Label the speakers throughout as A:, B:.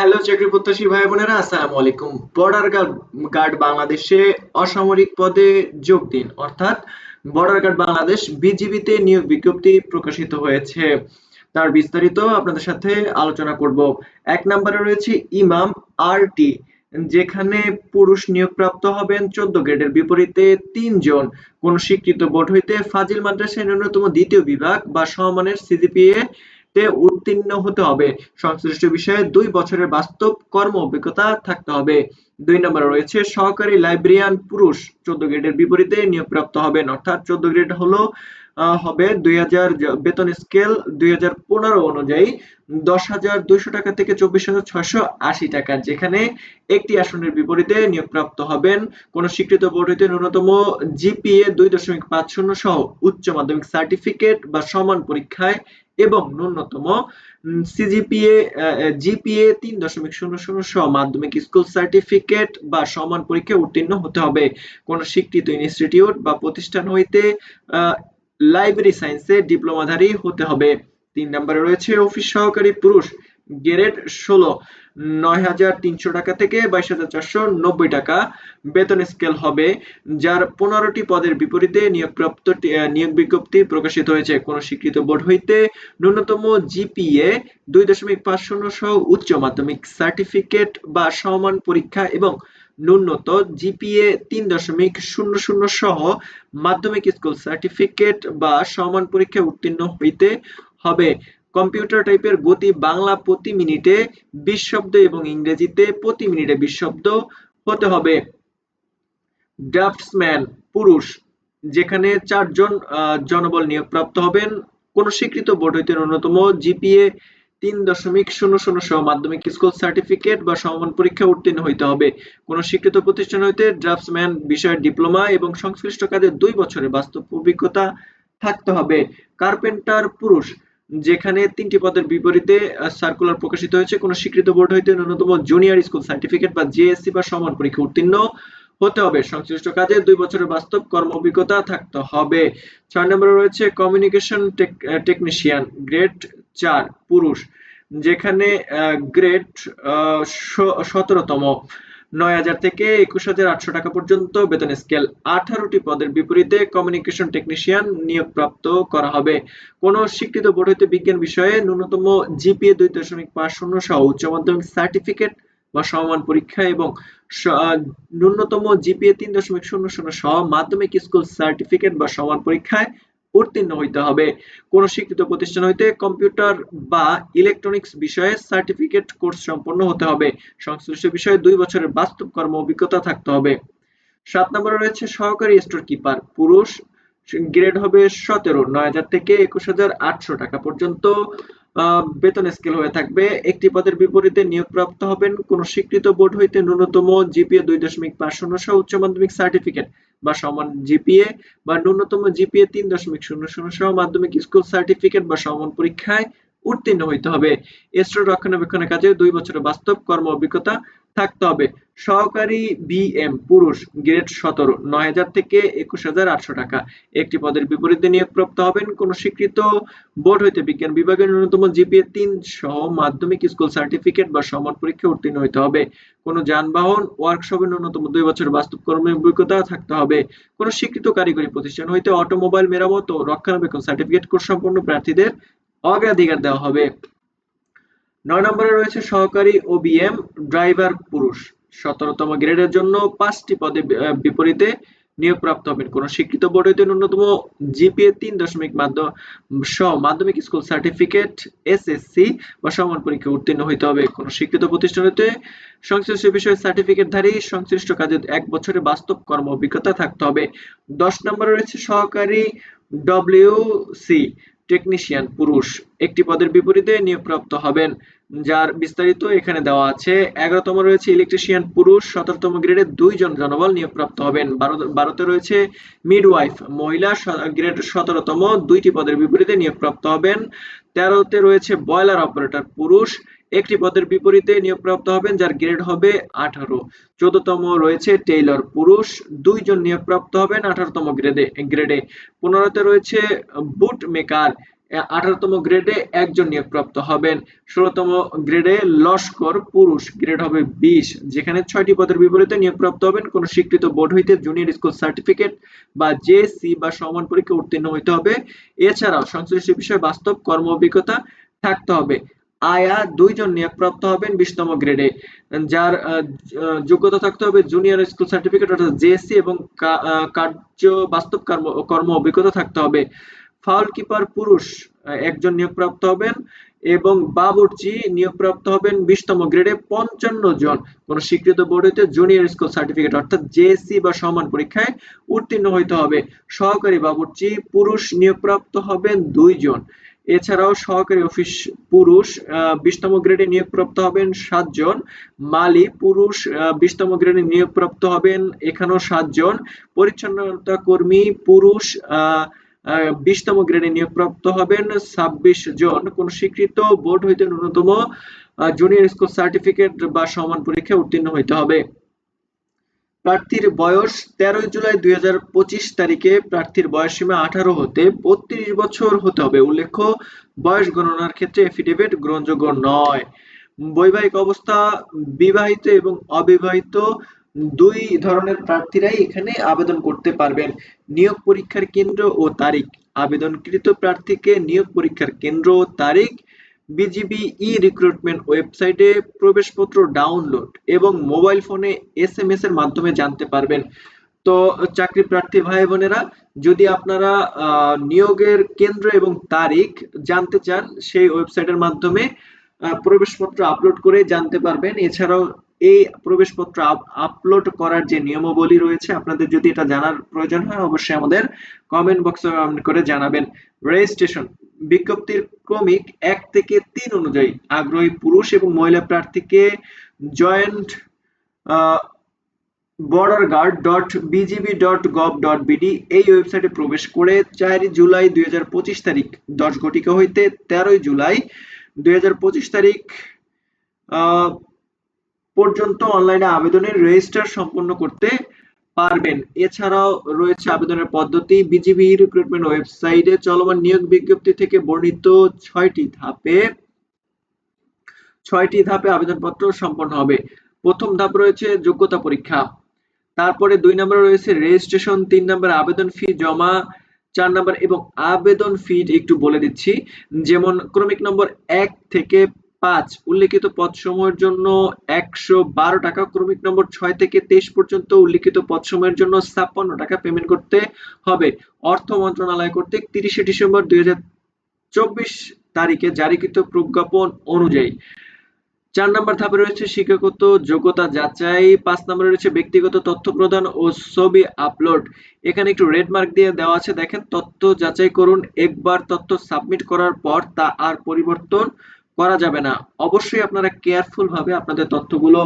A: Hello চাকরি প্রত্যাশী ভাই বোনেরা, আসসালামু আলাইকুম। বর্ডার গার্ড বাংলাদেশে অসামরিক পদে যোগ দিন, অর্থাৎ বর্ডার গার্ড বাংলাদেশ বিজিবিতে নিয়োগ বিজ্ঞপ্তি প্রকাশিত হয়েছে। তার বিস্তারিত আপনাদের সাথে আলোচনা করব। এক নম্বরে রয়েছে ইমাম আরটি, যেখানে পুরুষ নিয়োগপ্রাপ্ত হবেন চোদ্দ গ্রেডের বিপরীতে তিনজন। কোন স্বীকৃত বোর্ড হইতে ফাজিল মাদ্রাসায় ন্যূনতম দ্বিতীয় বিভাগ বা সমমানের সিজিপিএ তে উত্তীর্ণ হতে হবে। সংশ্লিষ্ট বিষয়ে দুই বছরের বাস্তব কর্ম অভিজ্ঞতা থাকতে হবে। দুই নম্বরে রয়েছে সহকারী লাইব্রেরিয়ান পুরুষ। চোদ্দ গ্রেডের বিপরীতে নিয়োগপ্রাপ্ত হবেন। অর্থাৎ চোদ্দ গ্রেড হলো হবে দুই হাজার বেতন স্কেল দুই হাজার পনেরো অনুযায়ী দশ হাজার দুইশো টাকা থেকে চব্বিশ হাজার ছয়শো আশি টাকা, যেখানে একটি আসনের বিপরীতে নিয়োগপ্রাপ্ত হবেন কোন স্বীকৃত বোর্ড ন্যূনতম জিপিএ দুই দশমিক পাঁচ শূন্য সহ উচ্চ মাধ্যমিক সার্টিফিকেট বা সমান পরীক্ষায় এবং ন্যূনতম সিজিপিএ জিপিএ তিন দশমিক শূন্য শূন্য সহ মাধ্যমিক স্কুল সার্টিফিকেট বা সমান পরীক্ষায় উত্তীর্ণ হতে হবে। কোন স্বীকৃত ইনস্টিটিউট বা প্রতিষ্ঠান হইতে লাইব্রেরি সায়েন্সে ডিপ্লোমাধারী হতে হবে। তিন নম্বরে রয়েছে অফিস সহকারী পুরুষ, গ্রেড ষোলো, নয় হাজার তিনশো টাকা থেকে বাইশ হাজার চারশো নব্বই টাকা বেতন স্কেল হবে, যার পনেরোটি পদের বিপরীতে নিয়োগপ্রাপ্ত নিয়োগ বিজ্ঞপ্তি প্রকাশিত হয়েছে। কোন স্বীকৃত বোর্ড হইতে ন্যূনতম জিপিএ দুই দশমিক পাঁচ শূন্য সহ উচ্চ মাধ্যমিক সার্টিফিকেট বা সমান পরীক্ষা এবং ন্যূনত জিপিএ তিন দশমিক শূন্য শূন্য সহ মাধ্যমিক স্কুল সার্টিফিকেট বা সমান পরীক্ষায় উত্তীর্ণ হইতে হবে। কম্পিউটার টাইপের গতি বাংলা প্রতি মিনিটে বিশ শব্দ এবং ইংরেজিতে প্রতি মিনিটে বিশ শব্দ হতে হবে। ড্রাফটসম্যান, পুরুষ, যেখানে চারজন জনবল নিয়োগপ্রাপ্ত হবেন। কোন স্বীকৃত বোর্ড হইতে ন্যূনতম জিপিএ তিন দশমিক শূন্য শূন্য সহ মাধ্যমিক স্কুল সার্টিফিকেট বা সমান পরীক্ষা উত্তীর্ণ হইতে হবে। কোন স্বীকৃত প্রতিষ্ঠান হইতে ড্রাফটসম্যান, বিষয়ের ডিপ্লোমা এবং সংশ্লিষ্ট কাজে দুই বছরের বাস্তব অভিজ্ঞতা থাকতে হবে। কার্পেন্টার পুরুষ, যেখানে তিনটি পদের বিপরীতে সার্কুলার প্রকাশিত হয়েছে, কোন স্বীকৃত বোর্ড হইতে ন্যূনতম জুনিয়র স্কুল সার্টিফিকেট বা জিএসসি বা সমান পরীক্ষা উত্তীর্ণ হতে হবে। সংশ্লিষ্ট কাজে দুই বছরের বাস্তব কর্ম অভিজ্ঞতা থাকতে হবে। ছয় নম্বরে রয়েছে কমিউনিকেশন টেকনিশিয়ান গ্রেড চার পুরুষ, যেখানে গ্রেড সতেরোতম। নয় হাজার থেকে একুশ হাজার আটশো টাকা পর্যন্ত বেতন স্কেল। আঠারোটি পদের বিপরীতে কমিউনিকেশন টেকনিশিয়ান নিয়োগপ্রাপ্ত করা হবে। কোন স্বীকৃত বোর্ড হইতে বিজ্ঞান বিষয়ে ন্যূনতম জিপিএ দুই দশমিক পাঁচ শূন্য সহ উচ্চ মাধ্যমিক সার্টিফিকেট বা সমান পরীক্ষা এবং ন্যূনতম জিপিএ তিন দশমিক শূন্য শূন্য সহ মাধ্যমিক স্কুল সার্টিফিকেট বা সমান পরীক্ষায় উত্তীর্ণ হইতে হবে। কোন স্বীকৃত প্রতিষ্ঠান হইতে কম্পিউটার বা ইলেকট্রনিক্স বিষয়ে সার্টিফিকেট কোর্স সম্পন্ন হতে হবে। সংশ্লিষ্ট বিষয়ে দুই বছরের বাস্তব কর্ম অভিজ্ঞতা থাকতে হবে। সাত নম্বরে রয়েছে সহকারী স্টোর কিপার। পুরুষ গ্রেড হবে সতেরো, নয় হাজার থেকে একুশ হাজার আটশো টাকা পর্যন্ত। বেতন স্কেল হয়ে থাকবে। একটি পদের বিপরীতে নিয়োগপ্রাপ্ত হবেন কোন স্বীকৃত বোর্ড হইতে ন্যূনতম জিপিএ দুই দশমিক পাঁচ শূন্য সহ উচ্চ মাধ্যমিক সার্টিফিকেট বা সমান জিপিএ বা ন্যূনতম জিপিএ তিন দশমিক শূন্য শূন্য সহ মাধ্যমিক স্কুল সার্টিফিকেট বা সমান পরীক্ষায় উত্তীর্ণ হইতে হবে। স্টোর রক্ষণাবেক্ষণের কাজে দুই বছরের বাস্তব কর্ম অভিজ্ঞতা থাকতে হবে। সহকারী বিএম পুরুষ, গ্রেড সতেরো, নয় হাজার থেকে একুশ হাজার আটশো টাকা। একটি পদের বিপরীতে নিয়োগপ্রাপ্ত হবেন কোন স্বীকৃত বোর্ড হইতে বিজ্ঞান বিভাগের ন্যূনতম জিপিএ তিন সহ মাধ্যমিক স্কুল সার্টিফিকেট বা সমান পরীক্ষা উত্তীর্ণ হইতে হবে। কোন যানবাহন ওয়ার্কশপের ন্যূনতম দুই বছর বাস্তব কর্মের অভিজ্ঞতা থাকতে হবে। কোন স্বীকৃত কারিগরি প্রতিষ্ঠান হইতে অটোমোবাইল মেরামত ও রক্ষণাবেক্ষণ সার্টিফিকেট কোর্স সম্পন্ন প্রার্থীদের অগ্রাধিকার দেওয়া হবে। নয় নম্বরে রয়েছে সহকারী ওবিএম ড্রাইভার পুরুষ। সতেরোতম গ্রেডের জন্য পাঁচটি পদে বিপরীতে নিয়োগপ্রাপ্ত হবেন। কোন স্বীকৃত বোর্ড হইতে ন্যূনতম জিপিএ তিন দশমিক মাধ্যম সহ মাধ্যমিক স্কুল সার্টিফিকেট এসএসসি বা সমান পরীক্ষা উত্তীর্ণ হইতে হবে। কোন স্বীকৃত প্রতিষ্ঠান হইতে সংশ্লিষ্ট বিষয়ে সার্টিফিকেটধারী সংশ্লিষ্ট কাজে এক বছরের বাস্তব কর্ম অভিজ্ঞতা থাকতে হবে। দশ নম্বরে রয়েছে সহকারী ডব্লিউসি টেকনিশিয়ান পুরুষ। একটি পদের বিপরীতে নিয়োগপ্রাপ্ত হবেন, যার বিস্তারিত এখানে দেওয়া আছে, এগারোতম রয়েছে ইলেকট্রিশিয়ান পুরুষ, সতেরোতম গ্রেডে দুইজন জনবল নিয়োগপ্রাপ্ত হবেন। বারোতে রয়েছে মিডওয়াইফ মহিলা গ্রেড সতেরোতম, দুইটি পদের বিপরীতে নিয়োগপ্রাপ্ত হবেন। তেরোতে রয়েছে বয়লার অপারেটর পুরুষ। একটি পদের বিপরীতে নিয়োগপ্রাপ্ত হবেন, যার গ্রেড হবে আঠারো। চোদ্দতম রয়েছে টেইলর পুরুষ। দুইজন নিয়োগপ্রাপ্ত হবেন আঠারোতম গ্রেডে গ্রেডে পনেরোতে রয়েছে বুট মেকার আঠারোতম গ্রেডে একজন নিয়োগপ্রাপ্ত হবেন। ষোলতম গ্রেডে লস্কর পুরুষ গ্রেড হবে বিশ। যেখানে ছয়টি পদের বিপরীতে নিয়োগপ্রাপ্ত হবেন। কোন স্বীকৃত বোর্ড হইতে জুনিয়র স্কুল সার্টিফিকেট বা জেসি বা সমান পরীক্ষা উত্তীর্ণ হইতে হবে। এছাড়াও সংশ্লিষ্ট বিষয়ে বাস্তব কর্ম অভিজ্ঞতা থাকতে হবে। আয়া দুইজন নিয়োগপ্রাপ্ত হবেন বিশতম গ্রেডে যার যোগ্যতা থাকতে হবে জুনিয়র স্কুল সার্টিফিকেট অর্থাৎ জেএসসি এবং কার্য, বাস্তব কর্ম কর্ম অভিজ্ঞতা থাকতে হবে। ফাউল কিপার পুরুষ একজন নিয়োগপ্রাপ্ত হবেন এবং বাবুর্চি নিয়োগপ্রাপ্ত হবেন বিশতম গ্রেডে পঞ্চান্ন জন। কোন স্বীকৃত বোর্ড হইতে জুনিয়র স্কুল সার্টিফিকেট অর্থাৎ জেএসসি বা সমান পরীক্ষায় উত্তীর্ণ হইতে হবে। সহকারী বাবুর্চি পুরুষ নিয়োগপ্রাপ্ত হবেন দুইজন এছাড়াও সহকারী অফিস পুরুষ বিশতম গ্রেডে নিয়োগপ্রাপ্ত হবেন সাতজন মালি পুরুষ বিশতম গ্রেডে নিয়োগপ্রাপ্ত হবেন এখানেও সাতজন পরিচ্ছন্নতা কর্মী পুরুষ বিশতম গ্রেডে নিয়োগপ্রাপ্ত হবেন ছাব্বিশ জন। কোন স্বীকৃত বোর্ড হইতে ন্যূনতম জুনিয়র স্কুল সার্টিফিকেট বা সমান পরীক্ষায় উত্তীর্ণ হইতে হবে। প্রার্থীর বয়স তেরোই জুলাই দুই হাজার পঁচিশ তারিখে প্রার্থীর বয়স সীমা আঠারো হতে বত্রিশ বছর হতে হবে। উল্লেখ্য, বয়স গণনার ক্ষেত্রে এফিডেভিট গ্রহণযোগ্য নয়। বৈবাহিক অবস্থা, বিবাহিত এবং অবিবাহিত দুই ধরনের প্রার্থীরাই এখানে আবেদন করতে পারবেন। নিয়োগ পরীক্ষার কেন্দ্র ও তারিখ। আবেদনকৃত প্রার্থীকে নিয়োগ পরীক্ষার কেন্দ্র ও তারিখ, বিজিবি ই রিক্রুটমেন্ট ওয়েবসাইটে প্রবেশপত্র ডাউনলোড এবং মোবাইল ফোনে এস এম এস এর মাধ্যমে জানতে পারবেন। তো চাকরি প্রার্থী ভাই বোনেরা, যদি আপনারা নিয়োগের কেন্দ্র এবং তারিখ জানতে চান, সেই ওয়েবসাইটের মাধ্যমে প্রবেশপত্র আপলোড করে জানতে পারবেন। এছাড়াও এই প্রবেশপত্র আপলোড করার যে নিয়মাবলী রয়েছে, আপনাদের যদি এটা জানার প্রয়োজন হয়, অবশ্যই আমাদের কমেন্ট বক্সে কমেন্ট করে জানাবেন। রেজিস্ট্রেশন বিজ্ঞপ্তির ক্রমিক এক থেকে তিন অনুযায়ী আগ্রহী পুরুষ এবং মহিলা প্রার্থীকে joint border guard dot BGB dot gov dot BD এই ওয়েবসাইটে প্রবেশ করে চারই জুলাই দুই হাজার পঁচিশ তারিখ দশ ঘটিকা হইতে তেরোই জুলাই দুই হাজার পঁচিশ তারিখ পর্যন্ত অনলাইনে আবেদনের রেজিস্টার সম্পন্ন করতে পারবেন। এছাড়াও রয়েছে আবেদনের পদ্ধতি বিজিবি রিক্রুটমেন্ট ওয়েবসাইটে চলমান নিয়োগ বিজ্ঞপ্তি থেকে বর্ণিত ছয়টি ধাপে ছয়টি ধাপে আবেদনপত্র সম্পন্ন হবে। প্রথম ধাপ রয়েছে যোগ্যতা পরীক্ষা। তারপরে দুই নম্বরে রয়েছে রেজিস্ট্রেশন তিন নম্বর আবেদন ফি জমা, চার নম্বর এবং আবেদন ফি একটু বলে দিচ্ছি। যেমন ক্রমিক নম্বর এক থেকে পাঁচ, উল্লেখিত পদসমূহের জন্য একশো বারো টাকা, ক্রমিক নম্বর ছয় থেকে তেইশ পর্যন্ত উল্লেখিত পদসমূহের জন্য ছাপ্পান্ন টাকা পেমেন্ট করতে হবে। অর্থ মন্ত্রণালয় কর্তৃক তিরিশে ডিসেম্বর দুই চব্বিশ তারিখে জারিকৃত প্রজ্ঞাপন অনুযায়ী। চার নম্বর ধাপে রয়েছে শিক্ষাগত যোগ্যতা যাচাই, পাঁচ নম্বরে রয়েছে ব্যক্তিগত তথ্য প্রদান ও ছবি আপলোড। এখানে একটু রেড মার্ক দিয়ে দেওয়া আছে, দেখেন, তথ্য যাচাই করুন, একবার তথ্য সাবমিট করার পর তা আর পরিবর্তন করা যাবে না। অবশ্যই আপনারা কেয়ারফুল ভাবে আপনাদের তথ্যগুলো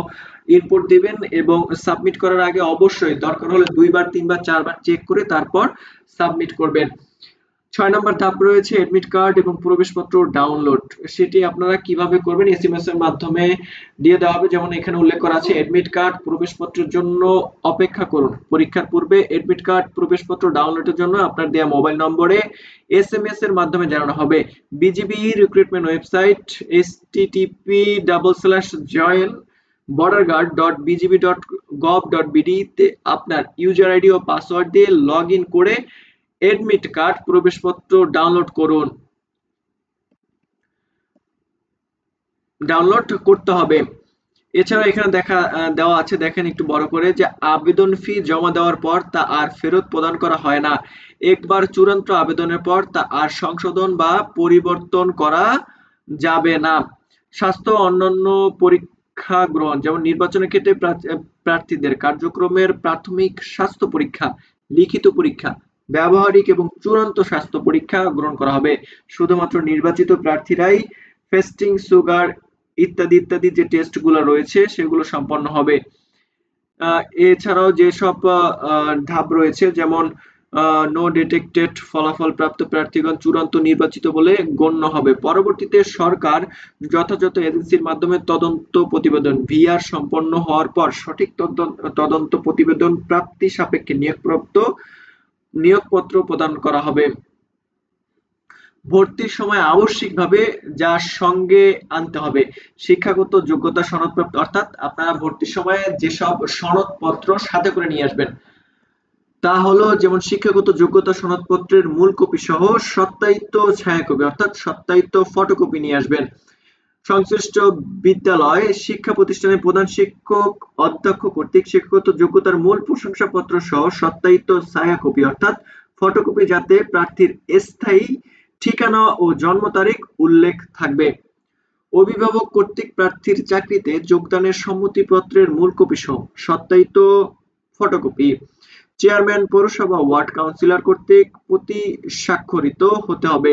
A: ইনপুট দিবেন এবং সাবমিট করার আগে অবশ্যই দরকার হলে দুইবার, তিনবার, চারবার চেক করে তারপর সাবমিট করবেন। ছয় নম্বর ধাপ রয়েছে এডমিট কার্ড এবং প্রবেশপত্র ডাউনলোড সেটি আপনারা কীভাবে করবেন? এসএমএস এর মাধ্যমে দিয়ে দেওয়া হবে। যেমন এখানে উল্লেখ করা আছে এডমিট কার্ড প্রবেশপত্রের জন্য অপেক্ষা করুন। পরীক্ষার পূর্বে এডমিট কার্ড প্রবেশপত্র ডাউনলোডের জন্য আপনার দেওয়া মোবাইল নম্বরে এসএমএস এর মাধ্যমে জানানো হবে। BGB recruitment website http join border guard dot BGB dot gov dot BD তে আপনার ইউজার আইডি ও পাসওয়ার্ড দিয়ে লগ ইন করে এডমিট কার্ড প্রবেশপত্র ডাউনলোড করুন। ডাউনলোড করতে হবে। এছাড়া এখানে দেখা, দেওয়া আছে, দেখেন একটু বড় করে, যে আবেদন ফি জমা দেওয়ার পর তা আর ফেরত প্রদান করা হয় না। একবার চূড়ান্ত আবেদনের পর তা আর সংশোধন বা পরিবর্তন করা যাবে না। স্বাস্থ্য অন্যান্য পরীক্ষা গ্রহণ, যেমন নির্বাচনের ক্ষেত্রে প্রার্থীদের কার্যক্রমের প্রাথমিক স্বাস্থ্য পরীক্ষা, লিখিত পরীক্ষা ব্যবহারিক এবং চূড়ান্ত স্বাস্থ্য পরীক্ষা গ্রহণ করা হবে। শুধুমাত্র নির্বাচিত প্রার্থীরাই ফেস্টিং, সুগার ইত্যাদি ইত্যাদি যে টেস্টগুলো রয়েছে, সেগুলো সম্পন্ন হবে। এছাড়াও যেসব ধাপ রয়েছে, যেমন নো ডিটেক্টেড ফলাফল প্রাপ্ত প্রার্থীগণ চূড়ান্ত নির্বাচিত বলে গণ্য হবে। পরবর্তীতে সরকার যথাযথ এজেন্সির মাধ্যমে তদন্ত প্রতিবেদন ভিআর সম্পন্ন হওয়ার পর সঠিক তদন্ত প্রতিবেদন প্রাপ্তি সাপেক্ষে নিয়োগপ্রাপ্ত নিয়োগপত্র প্রদান করা হবে। ভর্তির সময় আবশ্যিকভাবে যা সঙ্গে আনতে হবে, শিক্ষাগত যোগ্যতা সনদপ্রাপ্ত, অর্থাৎ আপনারা ভর্তির সময় যেসব সনদপত্র সাথে করে নিয়ে আসবেন, তা হলো যেমন শিক্ষাগত যোগ্যতা সনদপত্রের মূল কপি সহ সত্যায়িত ছায়াকপি, অর্থাৎ সত্যায়িত ফটোকপি নিয়ে আসবেন। সংশ্লিষ্ট বিদ্যালয় শিক্ষা প্রতিষ্ঠানের প্রধান শিক্ষক, অধ্যক্ষ কর্তৃক শিক্ষাগত যোগ্যতার মূল প্রশংসাপত্র সহ সত্যায়িত ছায়াকপি, অর্থাৎ ফটোকপি, যাতে প্রার্থীর স্থায়ী ঠিকানা ও জন্ম তারিখ উল্লেখ থাকবে। অভিভাবক কর্তৃক প্রার্থীর চাকরিতে যোগদানের সম্মতিপত্রের মূল কপি সহ সত্যায়িত ফটোকপি। চেয়ারম্যান পৌরসভা ওয়ার্ড কাউন্সিলর কর্তৃক প্রতি স্বাক্ষরিত হতে হবে।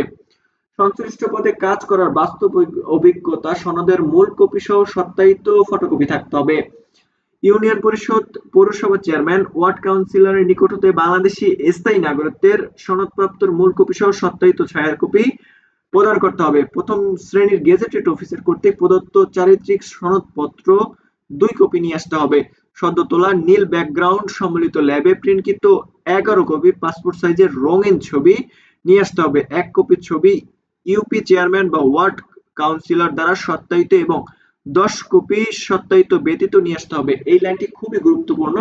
A: সংশ্লিষ্ট পদে কাজ করার বাস্তব অভিজ্ঞতা সনদের মূল কপি সহ সত্যায়িত ফটোকপি থাকতে হবে ইউনিয়ন পরিষদ পৌরসভা চেয়ারম্যান, ওয়ার্ড কাউন্সিলরের নিকট হতে বাংলাদেশি স্থায়ী নাগরিকত্বের সনদপ্রাপ্তর মূল কপি সহ সত্যায়িত ছায়ার কপি প্রদান করতে হবে। প্রথম শ্রেণির গেজেটেড অফিসার কর্তৃক প্রদত্ত চারিত্রিক সনদপত্র দুই কপি নিয়ে আসতে হবে। সদ্য তোলা নীল ব্যাকগ্রাউন্ড সম্মিলিত ল্যাবে প্রিন্টকৃত এগারো কপি, পাসপোর্ট সাইজের রঙিন ছবি নিয়ে আসতে হবে। এক কপি ছবি ইউপি চেয়ারম্যান বা ওয়ার্ড কাউন্সিলর দ্বারা সত্যায়িত এবং দশ কপি সত্যায়িত ব্যতীত নিয়ে আসতে হবে। এই লাইনটি খুবই গুরুত্বপূর্ণ।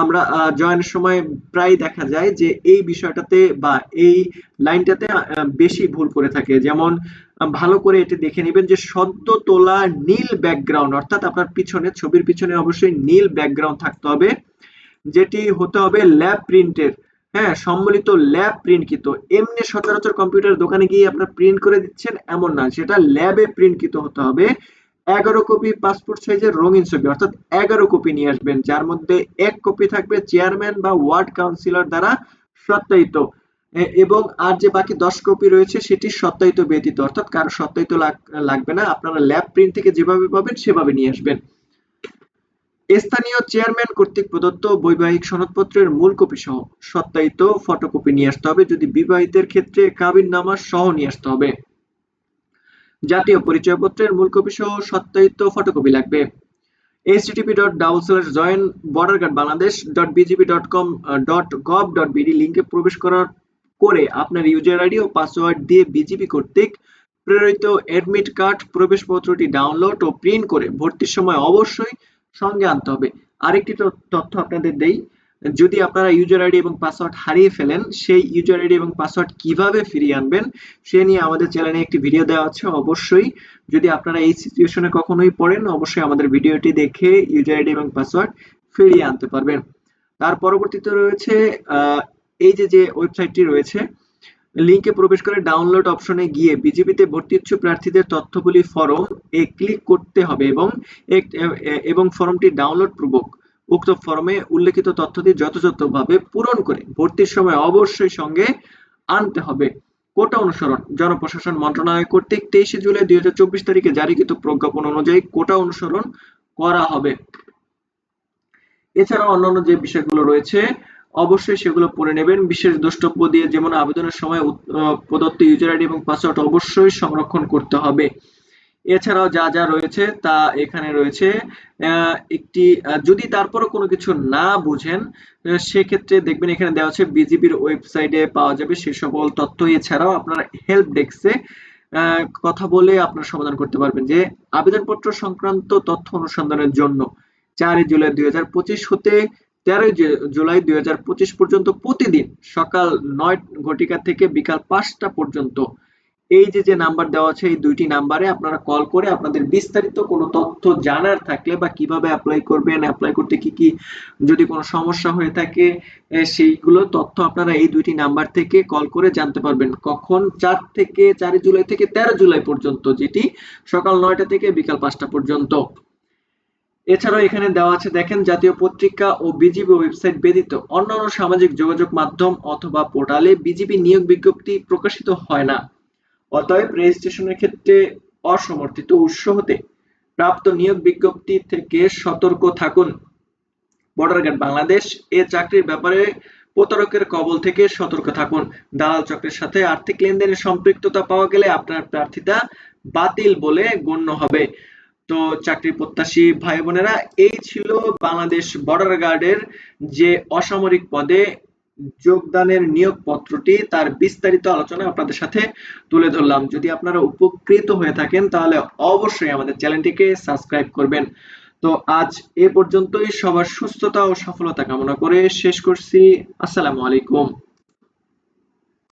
A: আমরা জয়েনের সময় প্রায় দেখা যায় যে এই বিষয়টাতে বা এই লাইনটাতে বেশি ভুল করে থাকে। যেমন ভালো করে এটি দেখে নেবেন যে সদ্য তোলা নীল ব্যাকগ্রাউন্ড অর্থাৎ আপনার পিছনে, ছবির পিছনে অবশ্যই নীল ব্যাকগ্রাউন্ড থাকতে হবে, যেটি হতে হবে ল্যাব প্রিন্টের হ্যাঁ সম্মিলিত ল্যাব প্রিন্টকৃত এমনি সচরাচর কম্পিউটার দোকানে গিয়ে আপনার প্রিন্ট করে দিচ্ছেন, এমন না। সেটা ল্যাবে প্রিন্টকৃত হতে হবে। এগারো কপি পাসপোর্ট সাইজের রঙিন ছবি, অর্থাৎ এগারো কপি নিয়ে আসবেন, যার মধ্যে এক কপি থাকবে চেয়ারম্যান বা ওয়ার্ড কাউন্সিলর দ্বারা সত্যায়িত। এবং আর যে বাকি দশ কপি রয়েছে, সেটি সত্যায়িত ব্যতীত। অর্থাৎ কারও সত্যায়িত লাগবে না। আপনারা ল্যাব প্রিন্ট থেকে যেভাবে পাবেন, সেভাবে নিয়ে আসবেন। স্থানীয় চেয়ারম্যান কর্তৃক প্রদত্ত বৈবাহিক সনদপত্রের মূল কপি সহ সত্যায়িত ফটোকপি নিয়ে আসতে হবে, যদি বিবাহিতের ক্ষেত্রে কাবিন নামা সহ নিয়ে আসতে হবে। জাতীয় পরিচয়পত্রের মূল কপি সহ সত্যায়িত ফটোকপি লাগবে। http dot double slash join border guard Bangladesh dot BGB dot com dot gov dot BD লিঙ্কে প্রবেশ করার করে আপনার ইউজার আইডি ও পাসওয়ার্ড দিয়ে বিজিবি কর্তৃক প্রেরিত অ্যাডমিট কার্ড প্রবেশপত্রটি ডাউনলোড ও প্রিন্ট করে ভর্তির সময় অবশ্যই সঙ্গে আনতে হবে। আরেকটি তথ্য আপনাদের দেই। যদি আপনারা ইউজার আইডি এবং পাসওয়ার্ড হারিয়ে ফেলেন, সেই ইউজার আইডি এবং পাসওয়ার্ড কীভাবে ফিরিয়ে আনবেন, সে নিয়ে আমাদের চ্যানেলে একটি ভিডিও দেওয়া আছে অবশ্যই। যদি আপনারা এই সিচুয়েশনে কখনোই পড়েন, অবশ্যই আমাদের ভিডিওটি দেখে ইউজার আইডি এবং পাসওয়ার্ড ফিরিয়ে আনতে পারবেন। তার পরবর্তীতে রয়েছে এই যে যে ওয়েবসাইটটি রয়েছে লিংকে প্রবেশ করে ডাউনলোড অপশনে গিয়ে বিজেপিতে ভর্তি ইচ্ছুক প্রার্থীদের তথ্যগুলি ফরম এ ক্লিক করতে হবে এবং এবং ফর্মটি ডাউনলোড পূর্বক উক্ত ফর্মে উল্লেখিত তথ্যটি যথাযথভাবে পূরণ করে ভর্তির সময় অবশ্যই সঙ্গে আনতে হবে। কোটা অনুসরণ, জনপ্রশাসন মন্ত্রণালয় কর্তৃক তেইশে জুলাই দুই হাজার চব্বিশ তারিখে জারিকৃত প্রজ্ঞাপন অনুযায়ী কোটা অনুসরণ করা হবে। এছাড়া অন্যান্য যে বিষয়গুলো রয়েছে অবশ্যই সেগুলো পড়ে নেবেন। বিশেষ দ্রষ্টব্য দিয়ে যেমন আবেদনের সময় প্রদত্ত ইউজার আইডি এবং পাসওয়ার্ড অবশ্যই সংরক্ষণ করতে হবে। এছাড়াও যা যা রয়েছে তা এখানে রয়েছে। একটি যদি তারপরও কোনো কিছু না বুঝেন সেক্ষেত্রে দেখবেন এখানে দেওয়া আছে বিজিবির ওয়েবসাইটে পাওয়া যাবে সে সকল তথ্য। এছাড়াও আপনার হেল্প ডেস্কে কথা বলে আপনার সমাধান করতে পারবেন যে আবেদনপত্র সংক্রান্ত তথ্য অনুসন্ধানের জন্য। চারই জুলাই দুই হাজার পঁচিশ হতে তেরোই জুলাই দুই হাজার পঁচিশ পর্যন্ত প্রতিদিন সকাল নয় ঘটিকা থেকে বিকাল পাঁচটা পর্যন্ত এই যে যে নাম্বার দেওয়া আছে, এই দুইটি নাম্বারে আপনারা কল করে আপনাদের বিস্তারিত কোনো তথ্য জানার থাকলে বা কীভাবে অ্যাপ্লাই করবেন অ্যাপ্লাই করতে কি কি যদি কোনো সমস্যা হয়ে থাকে সেইগুলো তথ্য আপনারা এই দুইটি নাম্বার থেকে কল করে জানতে পারবেন। কখন চার থেকে, চারই জুলাই থেকে তেরো জুলাই পর্যন্ত, যেটি সকাল নয়টা থেকে বিকাল পাঁচটা পর্যন্ত। এছাড়াও এখানে দেওয়া আছে, দেখেন, জাতীয় পত্রিকা ও বিজিবি ওয়েবসাইট ব্যতীত অন্যান্য সামাজিক যোগাযোগ মাধ্যম অথবা পোর্টালে বিজিবি নিয়োগ বিজ্ঞপ্তি প্রকাশিত হয় না। অতএব রেজিস্ট্রেশনের ক্ষেত্রে অসমর্থিত উৎস হতে প্রাপ্ত নিয়োগ বিজ্ঞপ্তি থেকে সতর্ক থাকুন। বর্ডার গার্ড বাংলাদেশ এ চাকরির ব্যাপারে প্রতারকের কবল থেকে সতর্ক থাকুন। দালাল চক্রের সাথে আর্থিক লেনদেনের সম্পৃক্ততা পাওয়া গেলে আপনার প্রার্থিতা বাতিল বলে গণ্য হবে। তো চাকরি প্রত্যাশী ভাই বোনেরা, এই ছিল বাংলাদেশ বর্ডার গার্ডের যে অসামরিক পদে যোগদানের নিয়োগ পত্রটি তার বিস্তারিত আলোচনা আপনাদের সাথে তুলে ধরলাম। যদি আপনারা উপকৃত হয়ে থাকেন, তাহলে অবশ্যই আমাদের চ্যানেলটিকে সাবস্ক্রাইব করবেন। তো আজ এ পর্যন্তই। সবার সুস্থতা ও সফলতা কামনা করে শেষ করছি। আসসালামু আলাইকুম।